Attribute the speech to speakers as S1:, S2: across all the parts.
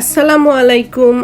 S1: আসসালামু আলাইকুম।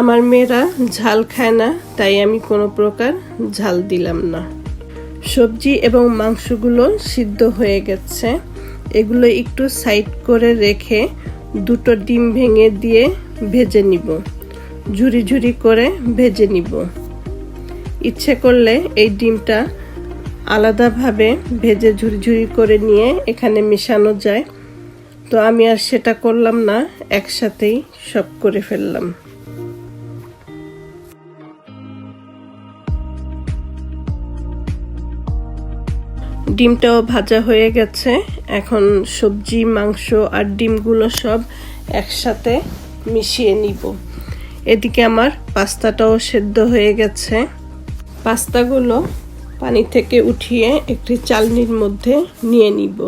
S1: আমার মেয়েরা ঝাল খায় না, তাই আমি কোনো প্রকার ঝাল দিলাম না। সবজি এবং মাংসগুলো সিদ্ধ হয়ে গেছে। এগুলো একটু সাইড করে রেখে দুটো ডিম ভেঙে দিয়ে ভেজে নিব। ঝুরি ঝুরি করে ভেজে নিব। ইচ্ছে করলে এই ডিমটা আলাদাভাবে ভেজে ঝুরি ঝুরি করে নিয়ে এখানে মেশানো যায়। তো আমি আর সেটা করলাম না, একসাথেই সব করে ফেললাম। ডিমটাও ভাজা হয়ে গেছে। এখন সবজি, মাংস আর ডিমগুলো সব একসাথে মিশিয়ে নিব। এদিকে আমার পাস্তাটাও সেদ্ধ হয়ে গেছে। পাস্তাগুলো পানি থেকে উঠিয়ে একটি চালনির মধ্যে নিয়ে নিব।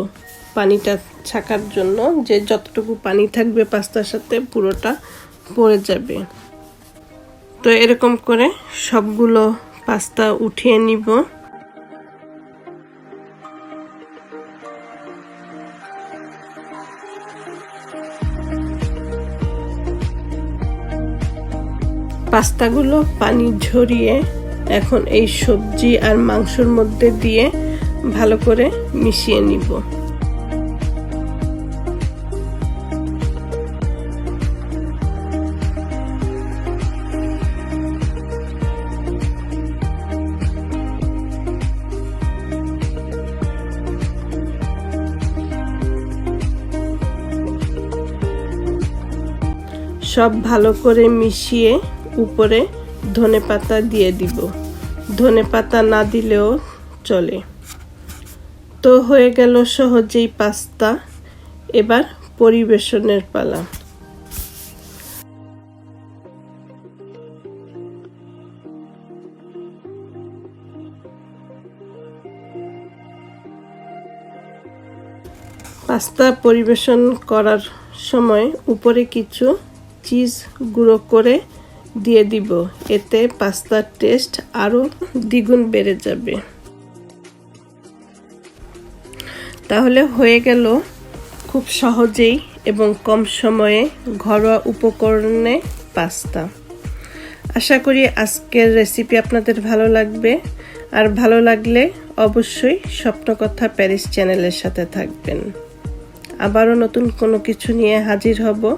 S1: পানিটা ছাকার জন্য যে যতটুকু পানি থাকবে পাস্তার সাথে পুরোটা পড়ে যাবে। তো এরকম করে সবগুলো পাস্তা উঠিয়ে নিব। পাস্তাগুলো পানি ঝরিয়ে এখন এই সবজি আর মাংসর মধ্যে দিয়ে ভালো করে মিশিয়ে নিব। সব ভালো করে মিশিয়ে উপরে ধনে পাতা দিয়ে দিব। ধনে পাতা না দিলেও চলে। তো হয়ে গেল সহজেই পাস্তা। এবার পরিবেশনের পালা। পাস্তা পরিবেশন করার সময় উপরে কিছু চিজ গুঁড়ো করে দিয়ে দিব। এতে পাস্তার টেস্ট আরও দ্বিগুণ বেড়ে যাবে। তাহলে হয়ে গেল খুব সহজেই এবং কম সময়ে ঘরোয়া উপকরণে পাস্তা। আশা করি আজকের রেসিপি আপনাদের ভালো লাগবে। আর ভালো লাগলে অবশ্যই স্বপ্নকথা প্যারিস চ্যানেলের সাথে থাকবেন। আবারও নতুন কোনো কিছু নিয়ে হাজির হব।